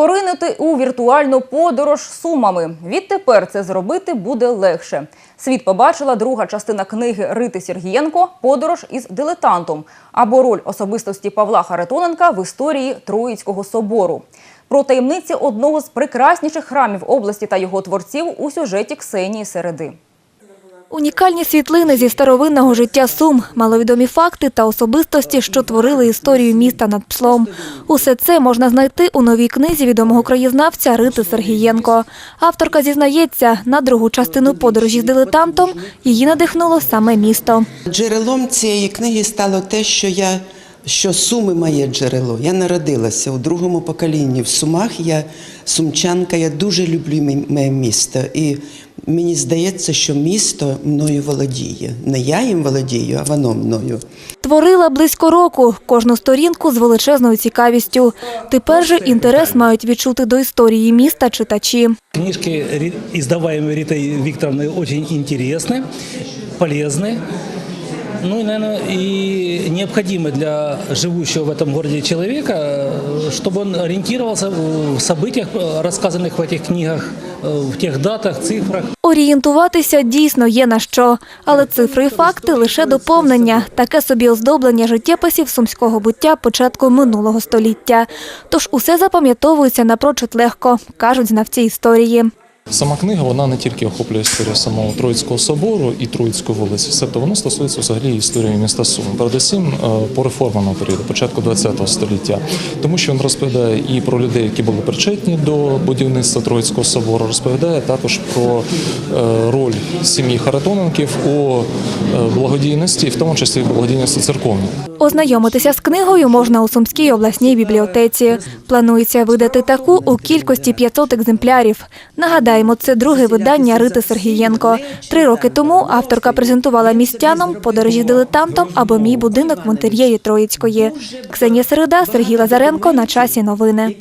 Поринути у віртуальну подорож сумами. Відтепер це зробити буде легше. Світ побачила друга частина книги Рити Сергієнко Подорож із дилетантом або роль особистості Павла Харитоненка в історії Троїцького собору. Про таємниці одного з прекрасніших храмів області та його творців у сюжеті Ксенії Середи. Унікальні світлини зі старовинного життя Сум, маловідомі факти та особистості, що творили історію міста над пслом. Усе це можна знайти у новій книзі відомого краєзнавця Рити Сергієнко. Авторка зізнається, на другу частину подорожі з дилетантом її надихнуло саме місто. Джерелом цієї книги стало те, що я що Суми моє джерело. Я народилася у другому поколінні в Сумах. Я сумчанка, я дуже люблю мі- моє місто. І мені здається, що місто мною володіє. Не я їм володію, а воно мною. Творила близько року, кожну сторінку з величезною цікавістю. Тепер же інтерес мають відчути до історії міста читачі. Книжки, ри- издаваемые Ритой Викторовной, очень интересны, полезны. Ну и, наверное, и необходимы для живущего в этом городе человека, э, чтобы он ориентировался в событиях, э, рассказанных в этих книгах, э, в тех датах, цифрах. Орієнтуватися дійсно є на що, але цифри і факти лише доповнення, таке собі оздоблення життєписів сумського буття початку минулого століття. Тож усе запам'ятовується напрочуд легко, кажуть знавці історії. Сама книга вона не тільки охоплює історію самого Троїцького собору і Троїцької вулиці, себто воно стосується взагалі історії міста Суми. Передусім е, по реформеному періоду, початку ХХ століття, тому що він розповідає і про людей, які були причетні до будівництва Троїцького собору, розповідає також про е, роль сім'ї Харитоненків у е, благодійності, в тому числі благодійності церковній. Ознайомитися з книгою можна у Сумській обласній бібліотеці. Планується видати таку у кількості 500 екземплярів. Нагадаємо, це друге видання Рити Сергієнко. Три роки тому авторка презентувала містянам подорожі з дилетантом або мій будинок в інтер'єрі Троїцької. Ксенія Середа, Сергій Лазаренко. На часі новини.